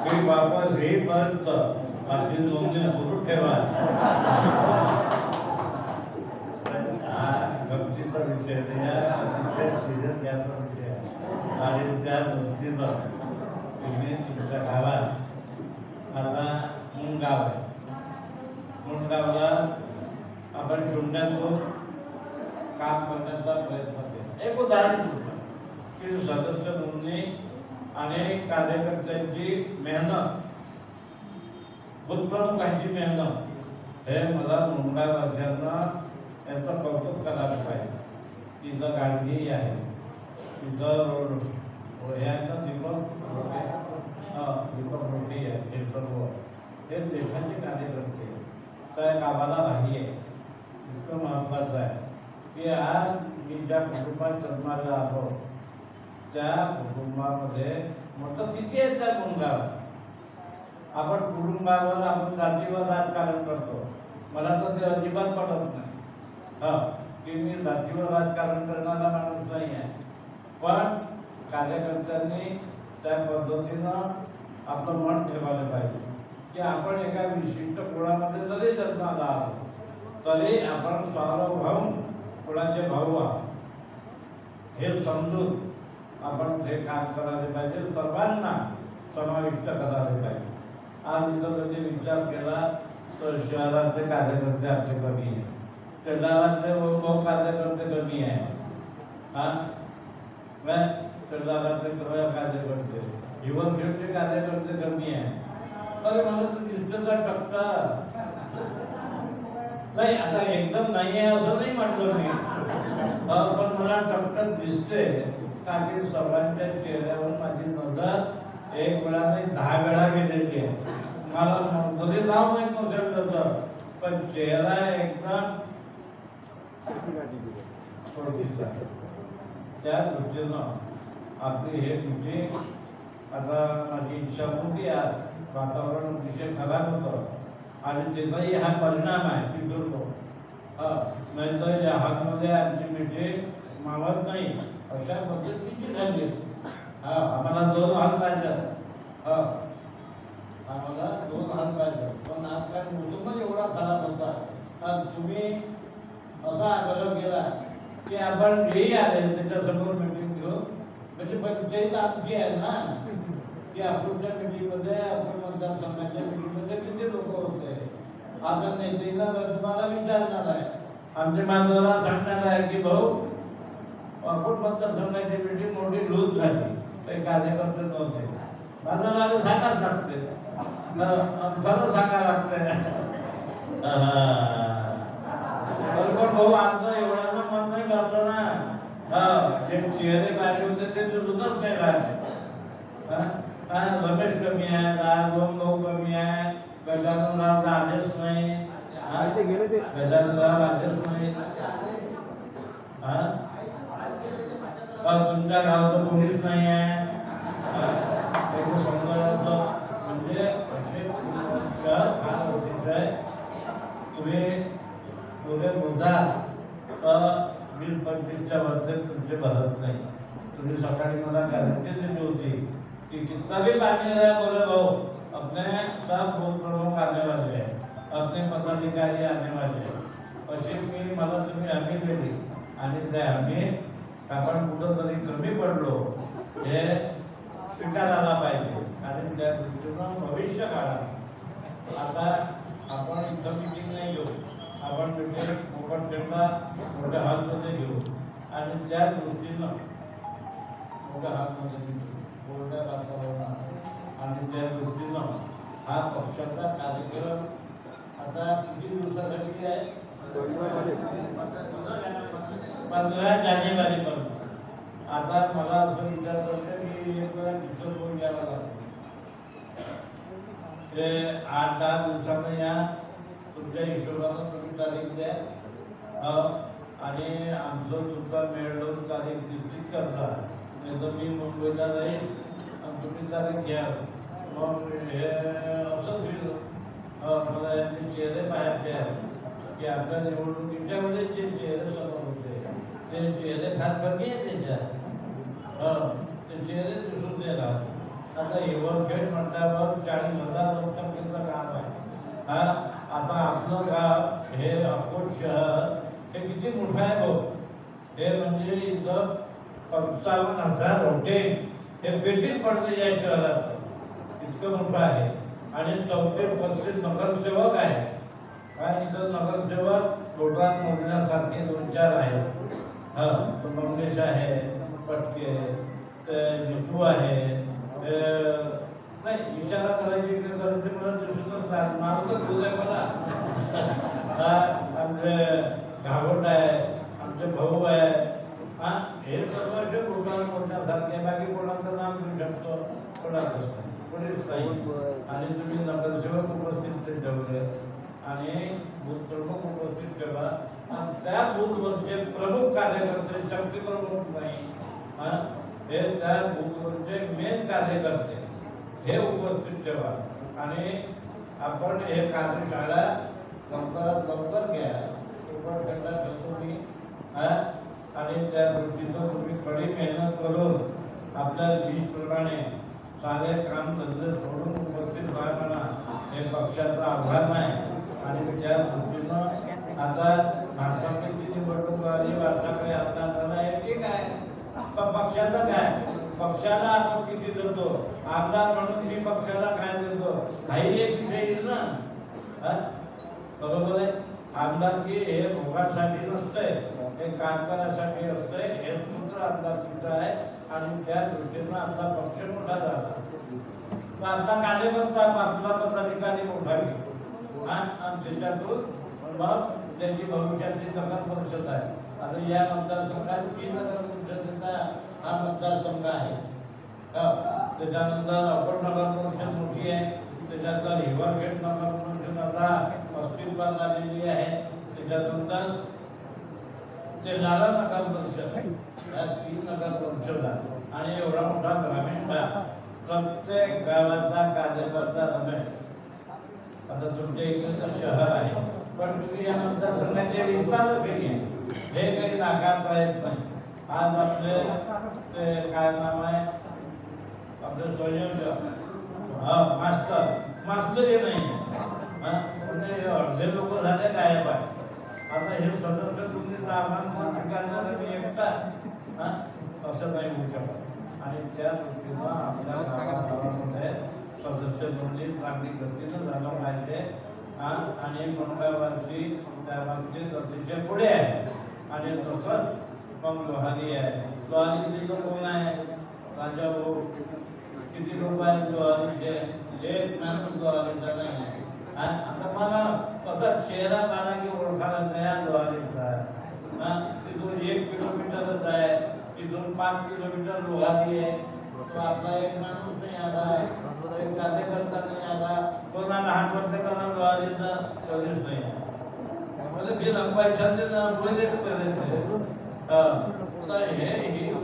की वापस येईपर्यंत आपली नोंदणी सुरू ठेवा. हा गमतीचा विषय सिरियस घ्यायचा विषय आणि त्या दृष्टीनं तुम्ही तुमच्या गावात आता मुंगाव आहे. मुंगावला आपण शून्यातून काम करण्याचा प्रयत्न केला. एक उदाहरण की? सदस्य नोंदणी आणि कार्यकर्त्यांची मेहनत बुद्धप्रमुखांची मेहनत हे मला मुंगावासियांना यांचं कौतुक करायला पाहिजे. तिथं गांधी आहे. तिथं हे आहे दीपक दीपक रोटे आहे हे सर्व हे देशाचे कार्यकर्ते त्या गावाला राही आहे. इतकं महत्त्वाचं आहे. की आज मी ज्या कुटुंबात जन्माला आलो त्या कुटुंबामध्ये मोठं किती आहे त्या कुटुंबावर. आपण कुटुंबावर आपण जातीवर राजकारण करतो. मला तर ते अजिबात पटत नाही. हा की मी जातीवर राजकारण करणारा माणूस नाही आहे. पण कार्यकर्त्यांनी त्या पद्धतीनं आपलं मन ठेवायला पाहिजे. की आपण एका विशिष्ट कुळामध्ये जरी जन्माला आलो तरी आपण सार्वभौम कुळाचे भाऊ आहोत हे समजून आपण हे काम करायला पाहिजे. सर्वांना समाविष्ट करायला पाहिजे. आज इथं कधी विचार केला तर शहरातले कार्यकर्ते आमचे कमी आहे शहरातले लोक कार्यकर्ते कमी आहे हा? काय शहरातले सर्व कार्यकर्ते. कार्यकर्ते कमी आहे अरे मला तर दिसतं का टक्का. नाही आता एकदम नाही आहे असं नाही म्हटलं मी. पण मला टकटक दिसते कारण सर्वांच्या चेहऱ्यावर माझी नजर एक वेळा नाही दहा वेळा गेलेली आहे. मला मंजुरी जरी नाव माहीत नसेल तसं पण चेहरा एकदम त्या दृष्टीनं आपली हे मिटिंग आता माझी इच्छा होती आज वातावरण अतिशय खराब होतं. आणि त्याचाही हा परिणाम आहे की बिलकुल हा नाहीतर या हातमध्ये आमची मिटिंग मावत नाही. अशा पद्धतीची झाली हा आम्हाला दोन हात पाहिजे हा. आम्हाला दोन हात पाहिजे पण आज काय कुटुंबच एवढा खराब होता. आज तुम्ही असा आग्रह केला की आपण जेही आले त्याच्यासमोर मिटिंग घेऊ म्हणजे पंचायत आमची आहे ना की आपल्या मिटिंगमध्ये आपण मतदारसंघाच्या मिटिंगमध्ये किती लोक होते? आता नेतेला तुम्हाला विचारणार आहे. आमच्या मानवाला सांगणार आहे की भाऊ आपण मतदारसंघाची मिटिंग मोठी लूज झाली. काही कार्यकर्ते नव्हते. माझं माझं सांगाच लागते. खरं सांगा लागतंय पण पण भाऊ आमचं एवढ्यानं मन नाही करतो ना. हा जे चेहरे बाहेर होते ते दुधच नाही राहिले. हा? हा, रमेश कमी आहे राजभवन भाऊ कमी आहे. गजाननराव आलेच नाही. हा? गजाननराव आलेच नाही. हा? अ, तुमच्या गावचं कोणीच नाही आहे हा? एक म्हणजे शहर फार गरजेचं आहे तुम्ही पुढे मुद्दा वीस पंचवीसच्या वरचे तुमचे भरत नाही तुम्ही सकाळी मला गॅरंटी दिली होती कि कितना भी पानी रहा बोले भाऊ अपने सब बूथ प्रमुख आने वाले हैं अपने पदाधिकारी आने वाले हैं अशी मी मला तुम्ही हमी दिली आणि त्या हमी आपण कुठं तरी कमी पडलो हे स्वीकारायला पाहिजे. आणि त्या दृष्टीनं भविष्य काळात आता आपण इथं मिटिंग नाही घेऊ. आपण मिटिंग मोकट ठेवला मोठ्या हॉलमध्ये घेऊ. आणि त्या दृष्टीनं मोठ्या हॉलमध्ये घेऊ. कोरड्या वातावरणात आणि त्या दृष्टीनं हा पक्षाचा कार्यक्रम आता किती दिवसासाठी आहे? पंधरा जानेवारीपर्यंत आता मला असं विचार करतो की एक वेळा फोन बोल घ्यावा लागतो ते आठ दहा दिवसानं या तुमच्या हिशोबानं तुम्ही तारीख द्या. आणि आमचं सुद्धा मेळून तारीख निश्चित करता नाही तर मी मुंबईला जाईल आणि तुम्ही तारीख घ्या. मग हे असं होईल. मला यांचे चेहरे पाहायचे आहेत. की आपल्या निवडणुकीच्या वेळेस जे चेहरे समोर होते ते चेहरे फार कमी आहे त्याच्यात. चेहरे दिसून देणार आता आता खेळ म्हटल्यावर चाळीस हजार लोकसंख्येचं काम आहे. हा आता आपलं गाव हे अकोट शहर हे किती मोठं आहे भाऊ हे म्हणजे इथं पंचावन्न हजार हॉटेल हे पेटीत पडले या शहरात. इतकं मोठं आहे. आणि चौथे पस्तीस नगरसेवक आहे. आणि इथं नगरसेवक लोटात मोजण्यासारखे दोन चार आहेत. हा मंगेश आहे. पटके ते आहे नाही इशारा करायची का मला दिसूनच नाही. नाव मला आमचे घागोट आहे आमचे भाऊ आहे हा हे सर्व जे कोणाला मोठ्यासारखे बाकी कोणाचं नाव घेऊ शकतो कोणाचं कोणीच नाही आणि तुम्ही नगरसेवक उपस्थित ठेवले आणि बूथ प्रमुख उपस्थित ठेवा आणि त्या बूथवरचे प्रमुख कार्यकर्ते शक्ती प्रमुख हे त्या गुरुचे मेन कार्यकर्ते हे उपस्थित ठेवा. आणि आपण हे कार्यशाळा लवकरात लवकर घ्या. उपखंडात ठेवतो मी आणि त्या दृष्टीनं तुम्ही कडी मेहनत करून आपल्या लिस्टप्रमाणे सारे काम धंदे सोडून उपस्थित राहताना हे पक्षाचं आव्हान आहे. आणि त्या दृष्टीनं आता भारतामध्ये किती निवडणूक आली भारताकडे आता झाला हे ठीक आहे पण पक्षाचं काय पक्षाला आपण किती देतो आमदार म्हणून मी पक्षाला काय देतो हाही एक विषय येईल ना? हा? बरोबर आहे? आमदारकी हे भोगासाठी नसतंय हे काम करायसाठी असतंय हे सूत्र आमदारकीचं आहे आणि त्या दृष्टीनं आपला पक्ष मोठा झाला. तर आता कार्यकर्ता आपला पदाधिकारी मोठा घेतो आणि आणि त्याच्यातून मग त्याची भविष्यातली नगर परिषद आहे. आता या मतदारसंघात तीन नगर परिषदेचा हा मतदारसंघ आहे. हा. त्याच्यानंतर अकोट परिषद मोठी आहे. त्याच्यानंतर हिवरखेड नगर परिषद आता अस्तित्वात आलेली आहे. त्याच्यानंतर ते लाला नगर परिषद. आहे या तीन नगर परिषद. आणि एवढा मोठा ग्रामीण भाग प्रत्येक गावाचा कार्यकर्ता रमेश. आता तुमच्या इकडे तर शहर आहे. पण तुम्ही या मतदारसंघाचे केली आहे. हे काही नाकारता येत नाही. आज आपले ते काय नाव आहे? आपले संयोजक हा मास्तर. मास्तरी नाही. म्हणजे अर्धे लोक झाले गायब आहे आता हे सदस्य तुम्ही आव्हान स्वीकारणार मी एकटा. असं नाही होऊ शकत आणि त्या दृष्टीनं आपल्या गावागावामध्ये सदस्य नोंदणी चांगली गतीनं झालं पाहिजे. आणि मंगळवारची त्या बाबतीत अतिशय पुढे आहे. आणि तसंच मग लोहारी आहे. लोहारी लोक कोण आहे? राजा भाऊ. किती लोक आहेत लोहारीचे एक माणूस लोहारीचा नाही आहे. आता मला फक्त चेहरा काढा की ओळखायला नाही लोहारीचा तिथून एक किलोमीटरच आहे तिथून पाच किलोमीटर लोहारी आहे. तो आपला एक माणूस नाही आला एक कार्यकर्ता नाही आला. कोणा लहान वरती करा लोहारीचा कधीच नाही म्हणजे मी पैशाचे ना बोललेच करायचे तर हे